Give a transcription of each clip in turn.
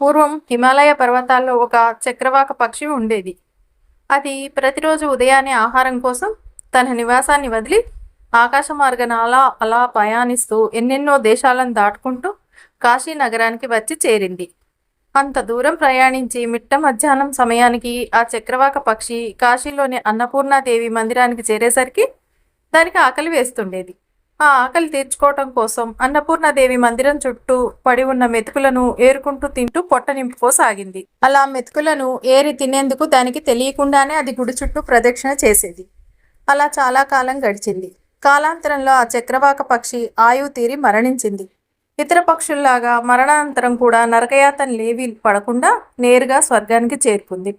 పూర్వం హిమాలయ పర్వతాల్లో ఒక చక్రవాక పక్షి ఉండేది. అది ప్రతిరోజు ఉదయాన్నే ఆహారం కోసం తన నివాసాన్ని వదిలి ఆకాశ మార్గాన అలా అలా ప్రయాణిస్తూ ఎన్నెన్నో దేశాలను దాటుకుంటూ కాశీ నగరానికి వచ్చి చేరింది. అంత దూరం ప్రయాణించి మిట్ట మధ్యాహ్నం సమయానికి ఆ చక్రవాక పక్షి కాశీలోని అన్నపూర్ణాదేవి మందిరానికి చేరేసరికి దానికి ఆకలి వేస్తుండేది. ఆ ఆకలి తీర్చుకోవటం కోసం అన్నపూర్ణాదేవి మందిరం చుట్టూ పడి ఉన్న మెతుకులను ఏరుకుంటూ తింటూ పొట్ట నింపుకోసాగింది. అలా మెతుకులను ఏరి తినేందుకు దానికి తెలియకుండానే అది గుడి చుట్టూ ప్రదక్షిణ చేసేది. అలా చాలా కాలం గడిచింది. కాలాంతరంలో ఆ చక్రవాక పక్షి ఆయువు తీరి మరణించింది. ఇతర పక్షుల్లాగా మరణానంతరం కూడా నరకయాతనలేవి పడకుండా నేరుగా స్వర్గానికి చేరుకుంది.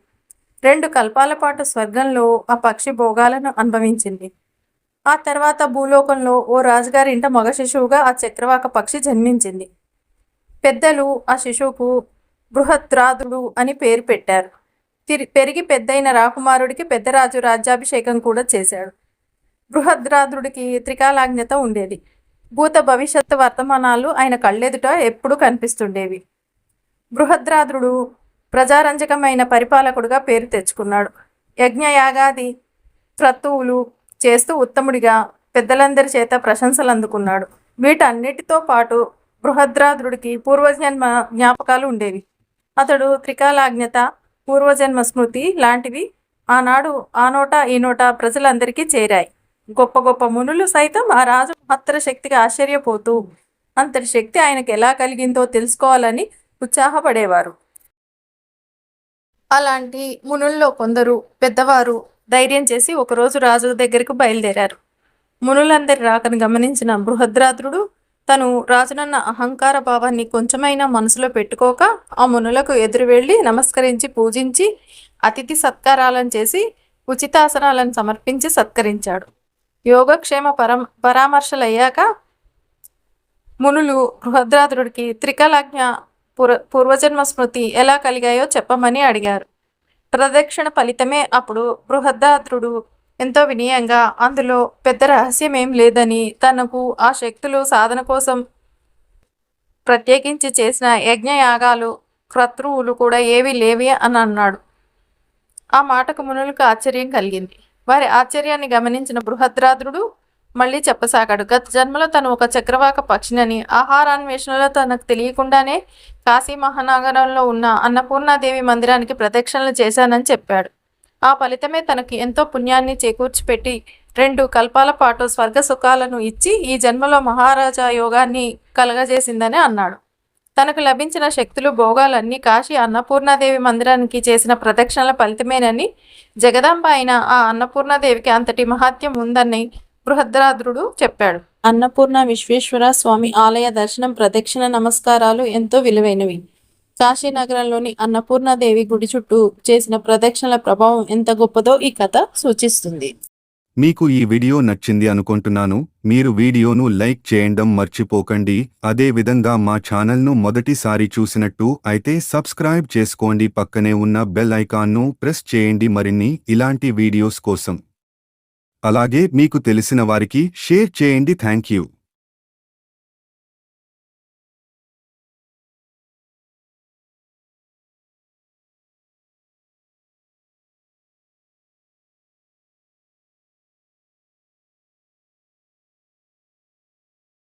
రెండు కల్పాల పాటు స్వర్గంలో ఆ పక్షి భోగాలను అనుభవించింది. ఆ తర్వాత భూలోకంలో ఓ రాజుగారింట మగ శిశువుగా ఆ చక్రవాక పక్షి జన్మించింది. పెద్దలు ఆ శిశువుకు బృహద్రాదుడు అని పేరు పెట్టారు. తిరి పెరిగి పెద్దయిన రాకుమారుడికి పెద్దరాజు రాజ్యాభిషేకం కూడా చేశాడు. బృహద్రాదుడికి త్రికాలాజ్ఞత ఉండేది. భూత భవిష్యత్తు వర్తమానాలు ఆయన కళ్ళెదుట ఎప్పుడూ కనిపిస్తుండేవి. బృహద్రాదుడు ప్రజారంజకమైన పరిపాలకుడుగా పేరు తెచ్చుకున్నాడు. యజ్ఞయాగాది క్రతువులు చేస్తూ ఉత్తముడిగా పెద్దలందరి చేత ప్రశంసలు అందుకున్నాడు వీటన్నిటితో పాటు బృహద్రాద్రుడికి పూర్వజన్మ జ్ఞాపకాలు ఉండేవి. అతడు త్రికాలాజ్ఞత పూర్వజన్మ స్మృతి లాంటివి ఆనాడు ఆ నోట ఈ నోట ప్రజలందరికీ చేరాయి. గొప్ప గొప్ప మునులు సైతం ఆ రాజు మహత్తర శక్తికి ఆశ్చర్యపోతూ అంతటి శక్తి ఆయనకు ఎలా కలిగిందో తెలుసుకోవాలని ఉత్సాహపడేవారు. అలాంటి మునుల్లో కొందరు పెద్దవారు ధైర్యం చేసి ఒకరోజు రాజు దగ్గరకు బయలుదేరారు. మునులందరి రాకను గమనించిన బృహద్రాద్రుడు తను రాజునన్న అహంకార భావాన్ని కొంచెమైనా మనసులో పెట్టుకోక ఆ మునులకు ఎదురు వెళ్ళి నమస్కరించి పూజించి అతిథి సత్కారాలను చేసి ఉచితాసనాలను సమర్పించి సత్కరించాడు. యోగక్షేమ పరం పరామర్శలయ్యాక మునులు బృహద్రాద్రుడికి త్రికలాజ్ఞ పూర్వ పూర్వజన్మ స్మృతి ఎలా కలిగాయో చెప్పమని అడిగారు. ప్రదక్షిణ ఫలితమే అప్పుడు బృహద్రాద్రుడు ఎంతో వినయంగా అందులో పెద్ద రహస్యం ఏం లేదని తనకు ఆ శక్తులు సాధన కోసం ప్రత్యేకించి చేసిన యజ్ఞయాగాలు క్రతువులు కూడా ఏవి లేవి అని అన్నాడు. ఆ మాటకు మునులకు ఆశ్చర్యం కలిగింది. వారి ఆశ్చర్యాన్ని గమనించిన బృహద్రాద్రుడు మళ్ళీ చెప్పసాగాడు. గత జన్మలో తను ఒక చక్రవాక పక్షినని ఆహారాన్వేషణలో తనకు తెలియకుండానే కాశీ మహానగరంలో ఉన్న అన్నపూర్ణాదేవి మందిరానికి ప్రదక్షిణలు చేశానని చెప్పాడు. ఆ ఫలితమే తనకి ఎంతో పుణ్యాన్ని చేకూర్చిపెట్టి రెండు కల్పాల పాటు స్వర్గ సుఖాలను ఇచ్చి ఈ జన్మలో మహారాజా యోగాన్ని కలగజేసిందని అన్నాడు. తనకు లభించిన శక్తులు భోగాలన్నీ కాశీ అన్నపూర్ణాదేవి మందిరానికి చేసిన ప్రదక్షిణల ఫలితమేనని జగదాంబ అయిన ఆ అన్నపూర్ణాదేవికి అంతటి మహాత్యం ఉందని బృహద్రాద్రుడు చెప్పాడు. అన్నపూర్ణ విశ్వేశ్వర స్వామి ఆలయ దర్శనం ప్రదక్షిణ నమస్కారాలు ఎంతో విలువైనవి. కాశీనగరంలోని అన్నపూర్ణాదేవి గుడి చుట్టూ చేసిన ప్రదక్షిణల ప్రభావం ఎంత గొప్పదో ఈ కథ సూచిస్తుంది. మీకు ఈ వీడియో నచ్చింది అనుకుంటున్నాను మీరు వీడియోను లైక్ చేయడం మర్చిపోకండి అదే విధంగా మా ఛానల్ను మొదటిసారి చూసినట్టు అయితే సబ్స్క్రైబ్ చేసుకోండి పక్కనే ఉన్న బెల్ ఐకాన్ను ప్రెస్ చేయండి మరిన్ని ఇలాంటి వీడియోస్ కోసం. అలాగే మీకు తెలిసిన వారికి షేర్ చేయండి. Thank you